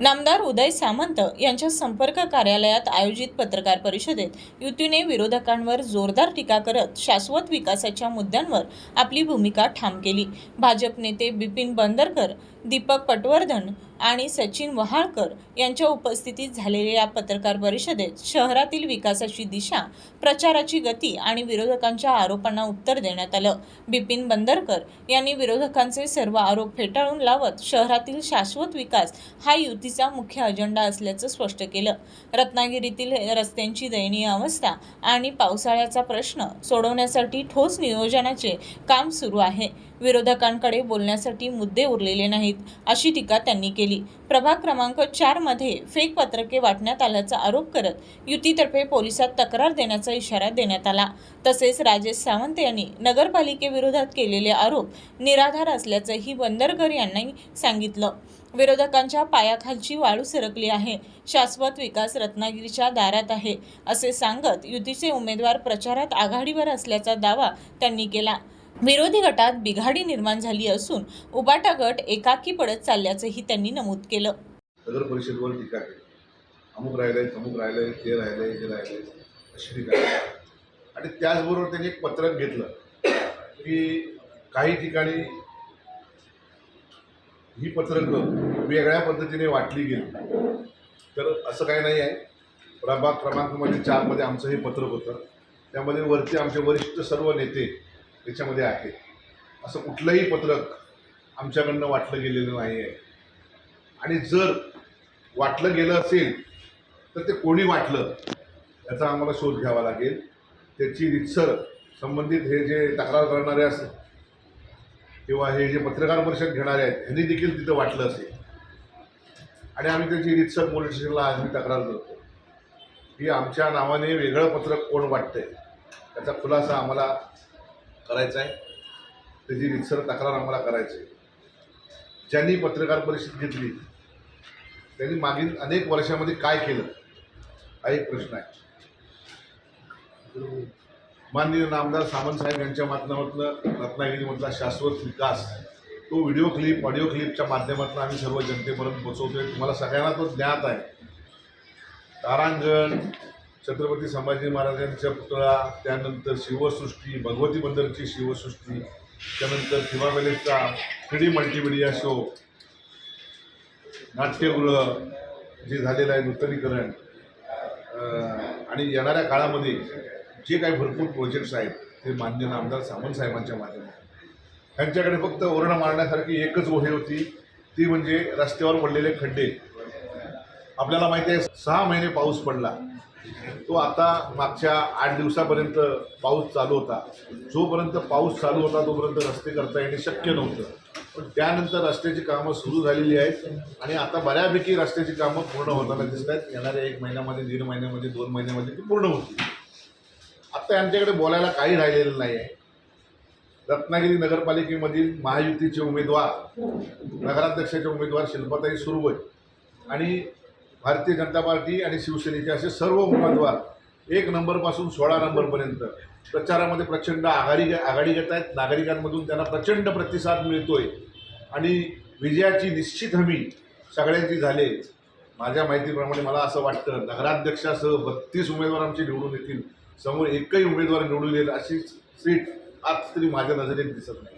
नामदार उदय सामंत यांच्या संपर्क कार्यालयात आयोजित पत्रकार परिषदेत युतीने विरोधकांवर जोरदार टीका करत शाश्वत विकासाच्या मुद्द्यांवर आपली भूमिका ठाम केली. भाजप नेते बिपिन बंदरकर दीपक पटवर्धन आणि सचिन वहाळकर यांच्या उपस्थितीत झालेल्या या पत्रकार परिषदेत शहरातील विकासाची दिशा प्रचाराची गती आणि विरोधकांच्या आरोपांना उत्तर देण्यात आलं. बिपिन बंदरकर यांनी विरोधकांचे सर्व आरोप फेटाळून लावत शहरातील शाश्वत विकास हा युतीचा मुख्य अजेंडा असल्याचं स्पष्ट केलं. रत्नागिरीतील रस्त्यांची दयनीय अवस्था आणि पावसाळ्याचा प्रश्न सोडवण्यासाठी ठोस नियोजनाचे काम सुरू आहे. विरोधकांकडे बोलण्यासाठी मुद्दे उरलेले नाहीत अशी टीका त्यांनी केली. प्रभाग क्रमांक चारमध्ये फेक पत्रके वाटण्यात आल्याचा आरोप करत युतीतर्फे पोलिसात तक्रार देण्याचा इशारा देण्यात आला. तसेच राजेश सावंत यांनी नगरपालिकेविरोधात केलेले आरोप निराधार असल्याचंही बंदरकर यांनी सांगितलं. विरोधकांच्या पायाखालची वाळू सरकली आहे. शाश्वत विकास रत्नागिरीच्या दारात आहे असे सांगत युतीचे उमेदवार प्रचारात आघाडीवर असल्याचा दावा त्यांनी केला. विरोधी गटात बिघाडी निर्माण झाली असून उबाटा गट एकाकी पडत चालल्याचंही त्यांनी नमूद केलं. नगर परिषदवर टीका केली. अमुक राहिलंय अमुक राहिलंय ते राहिलंय हे राहिलंय अशी टीका केली. आणि त्याचबरोबर त्यांनी एक पत्रक घेतलं की काही ठिकाणी ही पत्रकं वेगळ्या पद्धतीने वाटली गेली. तर असं काही नाही आहे. प्रभाग क्रमांकमध्ये चारमध्ये आमचं हे पत्रक होतं. त्यामध्ये वरती आमचे वरिष्ठ सर्व नेते त्याच्यामध्ये आहे. असं कुठलंही पत्रक आमच्याकडनं वाटलं गेलेलं नाही आहे आणि जर वाटलं गेलं असेल तर ते कोणी वाटलं याचा आम्हाला शोध घ्यावा लागेल. त्याची रितसर संबंधित हे जे तक्रार करणारे असं किंवा हे जे पत्रकार परिषद घेणारे आहेत ह्यांनी देखील तिथं वाटलं असेल. आणि आम्ही त्याची रितसर पोलीस स्टेशनला आज मी तक्रार करतो. की आमच्या नावाने वेगळं पत्रक कोण वाटतंय त्याचा खुलासा आम्हाला करायचा आहे. त्याची रितसर तक्रार आम्हाला करायची आहे. ज्यांनी पत्रकार परिषद घेतली त्यांनी मागील अनेक वर्षामध्ये काय केलं हा एक प्रश्न आहे. माननीय नामदार सावंतसाहेब यांच्या माध्यमातून रत्नागिरीमधला शाश्वत विकास तो व्हिडिओ क्लिप ऑडिओ क्लिपच्या माध्यमातून आम्ही सर्व जनतेपर्यंत पोचवतोय तुम्हाला सगळ्यांना तो ज्ञात आहे. तारांगण छत्रपती संभाजी महाराजांचा पुतळा त्यानंतर शिवसृष्टी भगवती बंदरची शिवसृष्टी त्यानंतर थिमा पॅलेसचा थ्री डी मल्टीमीडिया शो नाट्यगृह जे झालेलं आहे नूतनीकरण आणि येणाऱ्या काळामध्ये जे काही भरपूर प्रोजेक्ट्स आहेत ते मान्य आमदार सामंत साहेबांच्या माध्यमातून. त्यांच्याकडे फक्त ओरणं मारण्यासारखी एकच ओढे होती ती म्हणजे रस्त्यावर पडलेले खड्डे. आपल्याला माहिती आहे सहा महिने पाऊस पडला. तो आता मागच्या आठ दिवसापर्यंत पाऊस चालू होता. जोपर्यंत पाऊस चालू होता तोपर्यंत रस्ते करता येणे शक्य नव्हतं. पण त्यानंतर रस्त्याची कामं सुरू झालेली आहेत आणि आता बऱ्यापैकी रस्त्याची कामं पूर्ण होताना दिसत आहेत. येणाऱ्या एक महिन्यामध्ये दीड महिन्यामध्ये दोन महिन्यामध्ये ती पूर्ण होतील. आत्ता यांच्याकडे बोलायला काही राहिलेलं नाही आहे रत्नागिरी नगरपालिकेमधील महायुतीचे उमेदवार नगराध्यक्षाचे उमेदवार शिल्पाताई सुरवय आणि भारतीय जनता पार्टी आणि शिवसेनेचे असे सर्व उमेदवार एक नंबरपासून सोळा नंबरपर्यंत प्रचारामध्ये प्रचंड आघाडी आघाडी घेत आहेत. नागरिकांमधून त्यांना प्रचंड प्रतिसाद मिळतोय. आणि विजयाची निश्चित हमी सगळ्यांची झाले. माझ्या माहितीप्रमाणे मला असं वाटतं नगराध्यक्षासह बत्तीस उमेदवार आमचे निवडून येतील. समोर एकही उमेदवार निवडून येईल अशी सीट आज तरी माझ्या नजरेत दिसत नाही.